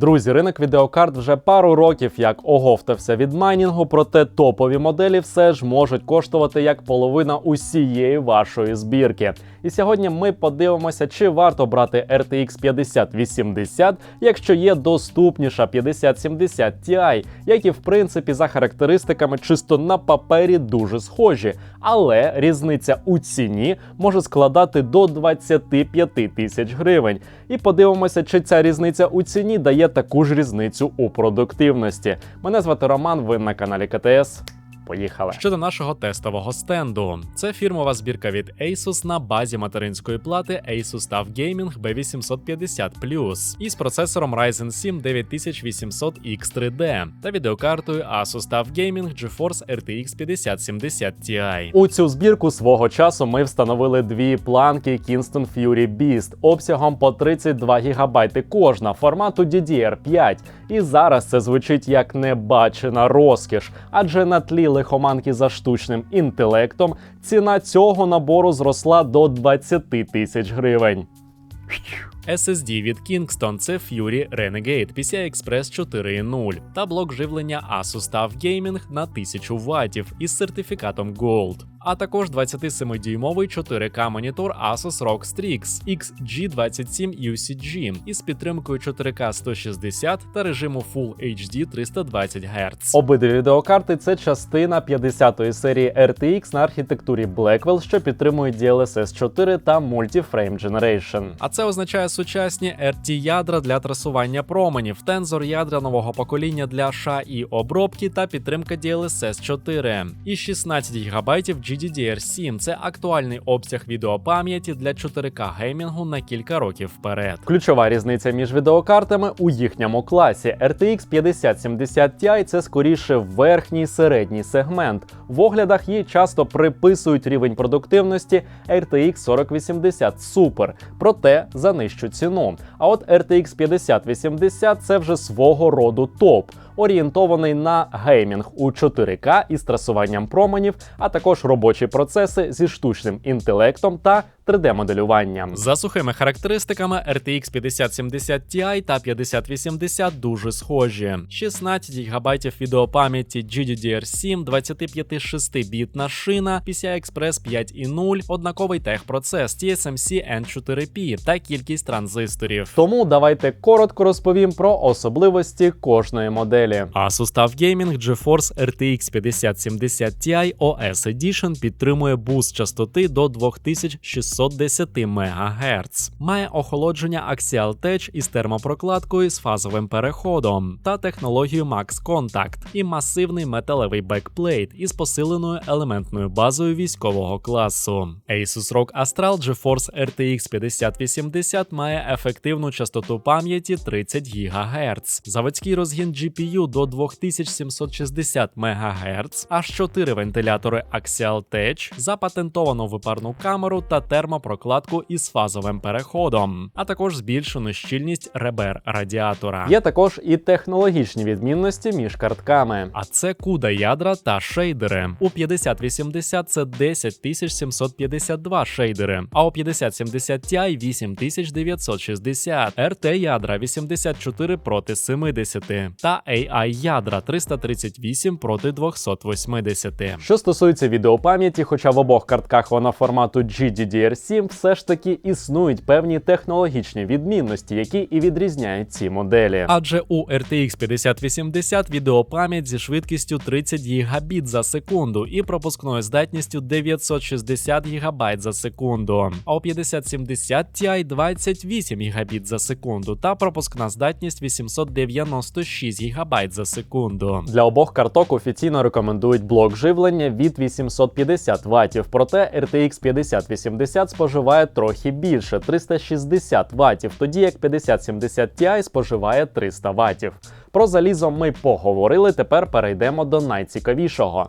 Друзі, ринок відеокарт вже пару років як оговтався від майнінгу, проте топові моделі все ж можуть коштувати як половина усієї вашої збірки. І сьогодні ми подивимося, чи варто брати RTX 5080, якщо є доступніша 5070 Ti, які в принципі за характеристиками чисто на папері дуже схожі, але різниця у ціні може складати до 25 тисяч гривень. І подивимося, чи ця різниця у ціні дає таку ж різницю у продуктивності. Мене звати Роман. Ви на каналі КТС. Поїхали. Щодо нашого тестового стенду, це фірмова збірка від Asus на базі материнської плати Asus TUF Gaming B850 із процесором Ryzen 7 9800X3D та відеокартою Asus TUF Gaming GeForce RTX 5070 Ti. У цю збірку свого часу ми встановили дві планки Kingston Fury Beast обсягом по 32 ГБ кожна формату DDR5. І зараз це звучить як небачена розкіш, адже на тлі лихоманки за штучним інтелектом ціна цього набору зросла до 20 тисяч гривень. SSD від Kingston це Fury Renegade PCI Express 4.0 та блок живлення Asus TUF Gaming на 1000 Вт із сертифікатом Gold. А також 27-дюймовий 4К монітор Asus ROG Strix XG27 UCG із підтримкою 4К 160 та режиму Full HD 320 Гц. Обидві відеокарти це частина 50-ї серії RTX на архітектурі Blackwell, що підтримують DLSS 4 та Multi-Frame Generation. А це означає сучасні RT ядра для трасування променів, тензор ядра нового покоління для SHA обробки та підтримка DLSS 4 і 16 ГБ GDDR7 це актуальний обсяг відеопам'яті для 4К геймінгу на кілька років вперед. Ключова різниця між відеокартами у їхньому класі. RTX 5070 Ti це скоріше верхній середній сегмент. В оглядах їй часто приписують рівень продуктивності RTX 4080 Super, проте за нижчу ціну. А от RTX 5080 це вже свого роду топ. Орієнтований на геймінг у 4К із трасуванням променів, а також робочі процеси зі штучним інтелектом та 3D-моделюванням. За сухими характеристиками RTX 5070 Ti та 5080 дуже схожі: 16 ГБ відеопам'яті GDDR7, 25-6-бітна шина, PCI Express 5.0, однаковий техпроцес TSMC N4P та кількість транзисторів. Тому давайте коротко розповім про особливості кожної моделі. Asus TUF Gaming GeForce RTX 5070 Ti OS Edition підтримує буст частоти до 2610 МГц. Має охолодження Axial Tech із термопрокладкою з фазовим переходом та технологію Max Contact і масивний металевий бекплейт із посиленою елементною базою військового класу. Asus ROG Astral GeForce RTX 5080 має ефективну частоту пам'яті 30 ГГц, заводський розгін GPU до 2760 МГц, аж 4 вентилятори Axial Tech, запатентовану випарну камеру та термопрокладку із фазовим переходом, а також збільшену щільність ребер радіатора. Є також і технологічні відмінності між картками. А це CUDA ядра та шейдери. У 5080 це 10752 шейдери, а у 5070 Ti 8960, RT ядра 84 проти 70 та AI ядра 338 проти 280. Що стосується відеопам'яті, хоча в обох картках вона формату GDDR7, все ж таки існують певні технологічні відмінності, які і відрізняють ці моделі. Адже у RTX 5080 відеопам'ять зі швидкістю 30 гігабіт за секунду і пропускною здатністю 960 гігабайт за секунду, а у 5070 Ti 28 гігабіт за секунду та пропускна здатність 896 гігабайт за секунду. Для обох карток офіційно рекомендують блок живлення від 850 Вт, проте RTX 5080 споживає трохи більше 360 Вт, тоді як 5070 Ti споживає 300 Вт. Про залізо ми поговорили. Тепер перейдемо до найцікавішого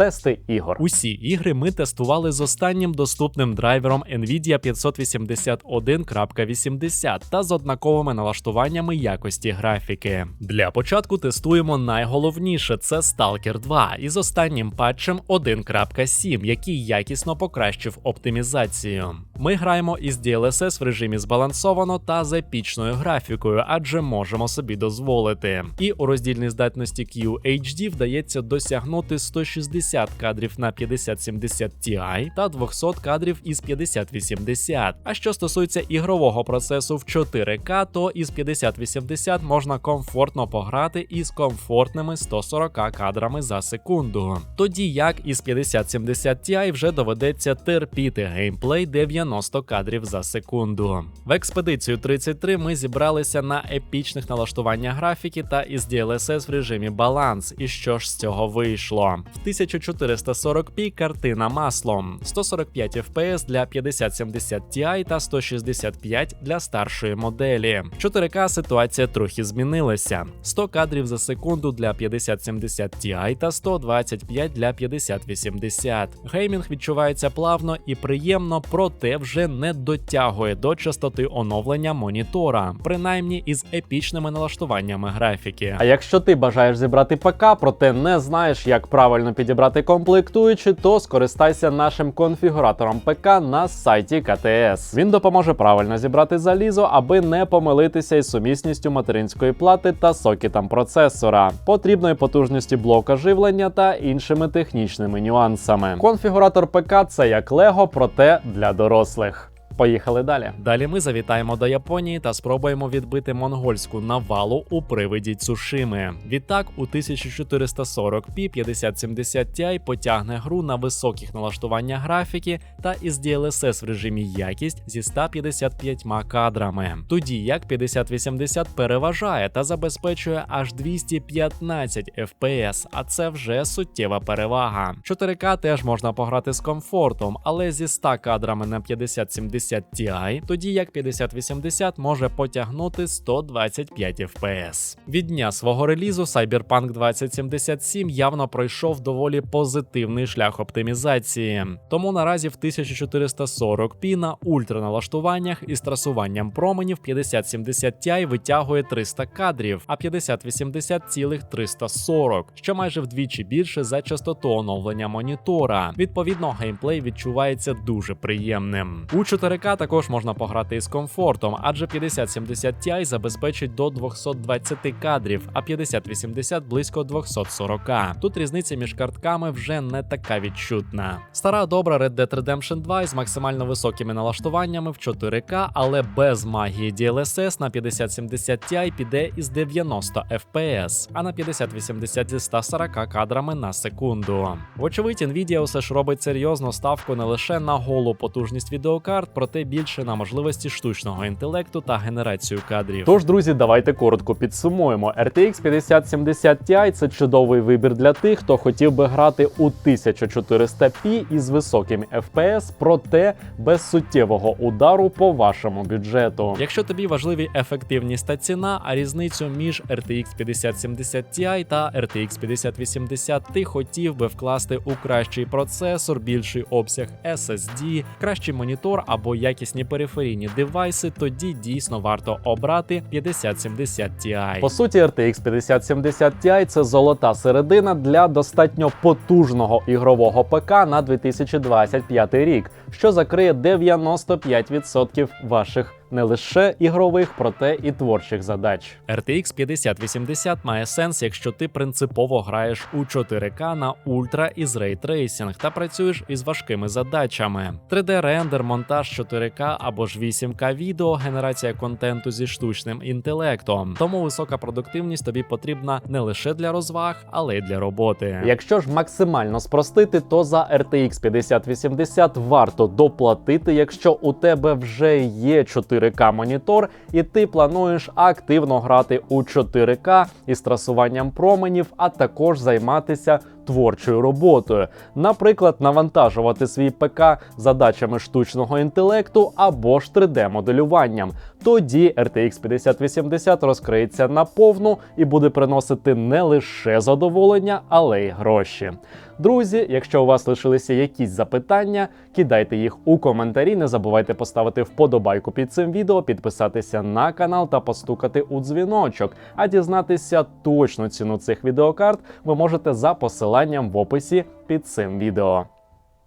тести ігор. Усі ігри ми тестували з останнім доступним драйвером Nvidia 581.80 та з однаковими налаштуваннями якості графіки. Для початку тестуємо найголовніше це Stalker 2 із останнім патчем 1.7, який якісно покращив оптимізацію. Ми граємо із DLSS в режимі збалансовано та з епічною графікою, адже можемо собі дозволити. І у роздільній здатності QHD вдається досягнути 160 кадрів на 5070 Ti та 200 кадрів із 5080. А що стосується ігрового процесу в 4К, то із 5080 можна комфортно пограти із комфортними 140 кадрами за секунду. Тоді як із 5070 Ti вже доведеться терпіти геймплей 90 кадрів за секунду. В експедицію 33 ми зібралися на епічних налаштуваннях графіки та із DLSS в режимі баланс. І що ж з цього вийшло? В 1440p картина маслом, 145 FPS для 5070 Ti та 165 для старшої моделі. В 4К ситуація трохи змінилася: 100 кадрів за секунду для 5070 Ti та 125 для 5080. Геймінг відчувається плавно і приємно, проте вже не дотягує до частоти оновлення монітора, принаймні із епічними налаштуваннями графіки. А якщо ти бажаєш зібрати ПК, проте не знаєш, як правильно підібрати комплектуючі, то скористайся нашим конфігуратором ПК на сайті КТС. Він допоможе правильно зібрати залізо, аби не помилитися із сумісністю материнської плати та сокетом процесора, потрібної потужності блока живлення та іншими технічними нюансами. Конфігуратор ПК це як Лего, проте для дорослих. Поїхали далі. Далі ми завітаємо до Японії та спробуємо відбити монгольську навалу у привиді Цушими. Відтак, у 1440p 5070 Ti потягне гру на високих налаштуваннях графіки та із DLSS в режимі якість зі 155 кадрами. Тоді як 5080 переважає та забезпечує аж 215 FPS, а це вже суттєва перевага. 4К теж можна пограти з комфортом, але зі 100 кадрами на 5070 Ti, тоді як 5080 може потягнути 125 FPS. Від дня свого релізу Cyberpunk 2077 явно пройшов доволі позитивний шлях оптимізації. Тому наразі в 1440p на ультраналаштуваннях із трасуванням променів 5070 Ti витягує 300 кадрів, а 5080 цілих 340, що майже вдвічі більше за частоту оновлення монітора. Відповідно, геймплей відчувається дуже приємним. У 4К також можна пограти із комфортом, адже 5070 Ti забезпечить до 220 кадрів, а 5080 близько 240. Тут різниця між картками вже не така відчутна. Стара добра Red Dead Redemption 2 із максимально високими налаштуваннями в 4К, але без магії DLSS на 5070 Ti піде із 90 FPS, а на 5080 зі 140 кадрами на секунду. Вочевидь, Nvidia усе ж робить серйозну ставку не лише на голу потужність відеокарт, проте більше на можливості штучного інтелекту та генерацію кадрів. Тож, друзі, давайте коротко підсумуємо. RTX 5070 Ti – це чудовий вибір для тих, хто хотів би грати у 1400p із високим FPS, проте без суттєвого удару по вашому бюджету. Якщо тобі важливі ефективність та ціна, а різницю між RTX 5070 Ti та RTX 5080 ти хотів би вкласти у кращий процесор, більший обсяг SSD, кращий монітор або якісні периферійні девайси, тоді дійсно варто обрати 5070 Ti. По суті, RTX 5070 Ti – це золота середина для достатньо потужного ігрового ПК на 2025 рік, що закриє 95% ваших не лише ігрових, проте і творчих задач. RTX 5080 має сенс, якщо ти принципово граєш у 4К на ультра із рейтрейсінг та працюєш із важкими задачами: 3D-рендер, монтаж 4К або ж 8К відео, генерація контенту зі штучним інтелектом. Тому висока продуктивність тобі потрібна не лише для розваг, але й для роботи. Якщо ж максимально спростити, то за RTX 5080 варто доплатити, якщо у тебе вже є 4К монітор, і ти плануєш активно грати у 4К із трасуванням променів, а також займатися творчою роботою, наприклад, навантажувати свій ПК задачами штучного інтелекту або ж 3D-моделюванням. Тоді RTX 5080 розкриється наповну і буде приносити не лише задоволення, але й гроші. Друзі, якщо у вас лишилися якісь запитання, кидайте їх у коментарі. Не забувайте поставити вподобайку під цим відео, підписатися на канал та постукати у дзвіночок. А дізнатися точну ціну цих відеокарт ви можете за посиланням в описі під цим відео.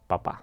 Па-па!